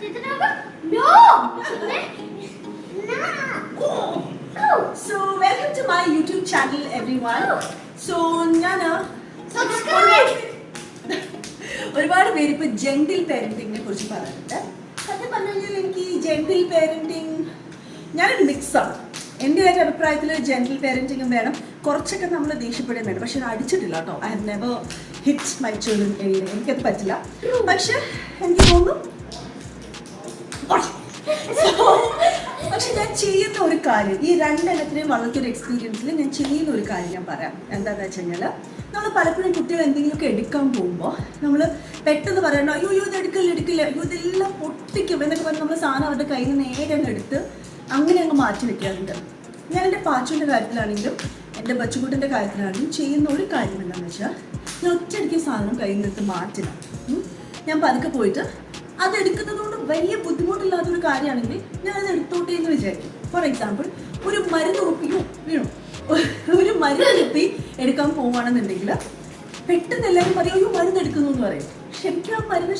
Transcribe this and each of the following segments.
No! So welcome to my YouTube channel everyone so ഞാൻ Subscribe! ഒരുപാട് പേര് ഇപ്പൊ ജെന്റിൽ പേരന്റിങ്ങിനെ കുറിച്ച് പറയുന്നുണ്ട്. സത്യം പറഞ്ഞു കഴിഞ്ഞാൽ എനിക്ക് ഈ ജെന്റിൽ പേരന്റിങ് ഞാനൊരു മിക്സാണ് എന്റെ ഒരു അഭിപ്രായത്തിൽ ജെന്റിൽ പേരന്റിങ്ങും വേണം. കുറച്ചൊക്കെ നമ്മൾ ദേഷ്യപ്പെടുകയും വേണം പക്ഷെ അത് അടിച്ചിട്ടില്ല കേട്ടോ. I have never hits my children എനിക്കത് പറ്റില്ല. പക്ഷെ എനിക്ക് തോന്നുന്നു പക്ഷെ ഞാൻ ചെയ്യുന്ന ഒരു കാര്യം ഈ രണ്ടെണ്ണത്തിനെയും വളർത്തിയൊരു എക്സ്പീരിയൻസിൽ ഞാൻ ചെയ്യുന്ന ഒരു കാര്യം ഞാൻ പറയാം. എന്താണെന്ന് വെച്ച് കഴിഞ്ഞാൽ നമ്മൾ പലപ്പോഴും കുട്ടികൾ എന്തെങ്കിലുമൊക്കെ എടുക്കാൻ പോകുമ്പോൾ നമ്മൾ പെട്ടെന്ന് പറയണം അയ്യോ അയ്യോ ഇത് എടുക്കില്ല എടുക്കില്ല അയ്യോ ഇതെല്ലാം പൊട്ടിക്കും എന്നൊക്കെ പറഞ്ഞ് നമ്മൾ സാധനം അവരുടെ കയ്യിൽ നിന്ന് നേരെ അങ്ങ് എടുത്ത് അങ്ങനെ അങ്ങ് മാറ്റി വെക്കാറുണ്ട്. ഞാൻ എന്റെ പാച്ചുവിന്റെ കാര്യത്തിലാണെങ്കിലും എന്റെ ബച്ചുകൂട്ടിന്റെ കാര്യത്തിലാണെങ്കിലും ചെയ്യുന്ന ഒരു കാര്യം എന്താണെന്ന് വെച്ചാൽ ഞാൻ ഒറ്റയടിക്ക് സാധനം കയ്യിൽ നിന്ന് എടുത്ത് മാറ്റണം ഞാൻ പതുക്കെ പോയിട്ട് അത് എടുക്കുന്നതുകൊണ്ട് വലിയ ബുദ്ധിമുട്ടില്ലാത്തൊരു കാര്യമാണെങ്കിൽ ഞാൻ അത് എടുത്തോട്ടെ എന്ന് വിചാരിക്കും. ഫോർ എക്സാമ്പിൾ ഒരു മരുന്ന് കുപ്പിയോ വീണു. ഒരു മരുന്ന് കുപ്പി എടുക്കാൻ പോവുകയാണെന്നുണ്ടെങ്കിൽ പെട്ടെന്ന് എല്ലാവരും പറയും ഒരു മരുന്ന് എടുക്കുന്നു എന്ന് പറയും. ശരിക്കും ആ മരുന്ന്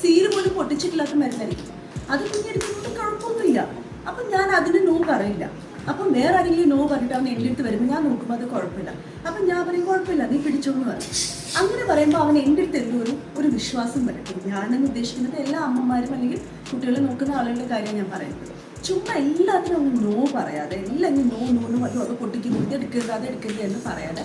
സീൽ പോലും പൊട്ടിച്ചിട്ടില്ലാത്ത മരുന്നായിരിക്കും. അത് എടുക്കുന്നതുകൊണ്ട് കുഴപ്പമൊന്നുമില്ല. അപ്പം ഞാൻ അതിന് നോ പറയില്ല. അപ്പം വേറെ ആരെങ്കിലും നോ പറഞ്ഞിട്ടാണ് എന്റെ അടുത്ത് വരുമ്പോൾ ഞാൻ നോക്കുമ്പോൾ അത് കുഴപ്പമില്ല. അപ്പം ഞാൻ പറയും കുഴപ്പമില്ല നീ പിടിച്ചോന്ന് പറയും. അങ്ങനെ പറയുമ്പോൾ അവൻ എന്റെ അടുത്ത് എന്തോ ഒരു വിശ്വാസം വരട്ടെ ഞാനെന്ന് ഉദ്ദേശിക്കുന്നത് എല്ലാ അമ്മമാരും അല്ലെങ്കിൽ കുട്ടികളെ നോക്കുന്ന ആളുകളുടെ കാര്യം ഞാൻ പറയുന്നത്. ചുമ്മാ എല്ലാത്തിനും ഒന്ന് നോ പറയാതെ എല്ലാം നോ നോ നോ അയ്യോ അത് പൊട്ടിക്കുന്നു ഇത് എടുക്കരുത് അത് എടുക്കരുത് എന്ന് പറയാതെ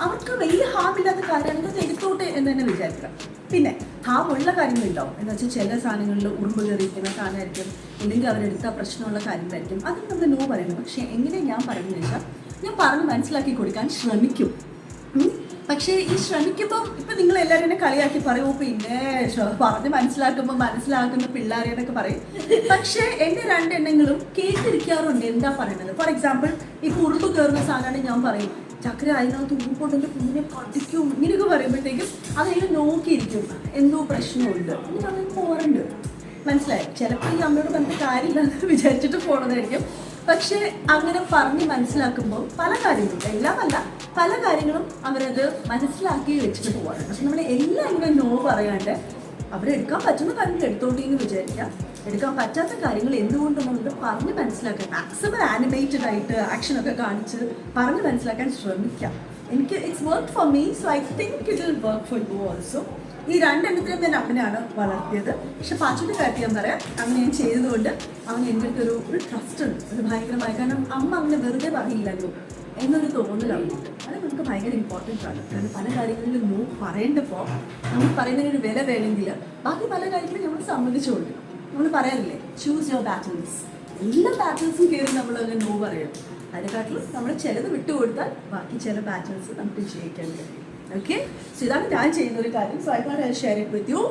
അവർക്ക് വലിയ ഹാമില്ലാത്ത അത് എടുത്തോട്ടെ എന്ന് തന്നെ വിചാരിക്കാം പിന്നെ ഹാമുള്ള കാര്യങ്ങളുണ്ടാവും. എന്ന് വെച്ചാൽ ചില സാധനങ്ങളിൽ ഉറുമ്പ് കയറിയിരിക്കുന്ന സാധനമായിരിക്കും. അല്ലെങ്കിൽ അവരെടുത്ത പ്രശ്നമുള്ള കാര്യങ്ങളായിരിക്കും. അത് നമ്മൾ നോ പറയണം. പക്ഷേ എങ്ങനെ ഞാൻ പറയുന്നത് വെച്ചാൽ ഞാൻ പറഞ്ഞ് മനസ്സിലാക്കി കൊടുക്കാൻ ശ്രമിക്കും. പക്ഷേ ഈ ശ്രമിക്കുമ്പോൾ ഇപ്പൊ നിങ്ങൾ എല്ലാവരും എന്നെ കളിയാക്കി പറയൂ പിന്നെ പറഞ്ഞ് മനസ്സിലാക്കുമ്പോൾ മനസ്സിലാക്കുന്ന പിള്ളേരെ എന്നൊക്കെ പറയും. പക്ഷേ എന്റെ രണ്ടെണ്ണങ്ങളും കേട്ടിരിക്കാറുണ്ട്. എന്താ പറയുന്നത്? ഫോർ എക്സാമ്പിൾ ഈ കുറുമ്പ് കയറുന്ന സാധനമാണ് ഞാൻ പറയും ചക്കര അതിനകത്ത് ഉറുമ്പുണ്ടെങ്കിൽ കുഞ്ഞിനെ കടിക്കും ഇങ്ങനെയൊക്കെ പറയുമ്പോഴത്തേക്കും അതിങ്ങനെ നോക്കിയിരിക്കും. എന്തോ പ്രശ്നമുണ്ട്. എന്നിട്ട് പോകാറുണ്ട് മനസ്സിലായി? ചിലപ്പോൾ ഈ അമ്മയോട് പറഞ്ഞിട്ട് കാര്യമില്ലാന്ന് വിചാരിച്ചിട്ട് പോണതായിരിക്കും. പക്ഷേ അങ്ങനെ പറഞ്ഞ് മനസ്സിലാക്കുമ്പോൾ പല കാര്യങ്ങളും എല്ലാമല്ല പല കാര്യങ്ങളും അവരത് മനസ്സിലാക്കി വെച്ചിട്ട് പോകാറുണ്ട് പക്ഷെ നമ്മൾ എല്ലാം ഇങ്ങനെ നോ പറയാണ്ട് അവരെടുക്കാൻ പറ്റുന്ന കാര്യങ്ങൾ എടുത്തോണ്ടിന്ന് വിചാരിക്കാം. എടുക്കാൻ പറ്റാത്ത കാര്യങ്ങൾ എന്തുകൊണ്ടെന്നുള്ളത് പറഞ്ഞ് മനസ്സിലാക്കാൻ മാക്സിമം ആനിമേറ്റഡ് ആയിട്ട് ആക്ഷനൊക്കെ കാണിച്ച് പറഞ്ഞ് മനസ്സിലാക്കാൻ ശ്രമിക്കാം. എനിക്ക് it's work for me so I think it will work for you also ഈ രണ്ടെണ്ണത്തിലും ഞാൻ അമ്മനെയാണ് വളർത്തിയത്. പക്ഷെ പാച്ചുവിന്റെ കാര്യം ഞാൻ പറയാം. അങ്ങനെ ഞാൻ ചെയ്തതുകൊണ്ട് അവന് എന്റെ ഒരു ഒരു ട്രസ്റ്റ് ഉണ്ട്. ഒരു ഭയങ്കരമായി കാരണം അമ്മ അങ്ങനെ വെറുതെ പറയില്ലല്ലോ എന്നൊരു തോന്നലാണ് അത് നമുക്ക് ഭയങ്കര ഇമ്പോർട്ടന്റ് ആണ്. കാരണം പല കാര്യങ്ങളിലും നോ പറയേണ്ടപ്പോൾ നമ്മൾ പറയുന്നതിന് ഒരു വില വേണമെങ്കിൽ ബാക്കി പല കാര്യങ്ങളും നമ്മൾ സമ്മതിച്ചുകൊണ്ട് നമ്മൾ പറയാറില്ലേ ചൂസ് യുവർ ബാറ്റിൽസ് എല്ലാ ബാറ്റിൽസും കയറി നമ്മൾ അങ്ങനെ നോ പറയും അതിനെക്കാട്ടിലും നമ്മൾ ചിലത് വിട്ടുകൊടുത്താൽ ബാക്കി ചില ബാറ്റിൽസ് നമുക്ക് ജയിക്കാൻ കഴിയും. ഓക്കെ സോ ഇതാണ് ഞാൻ ചെയ്യുന്ന ഒരു കാര്യം. So I share it with you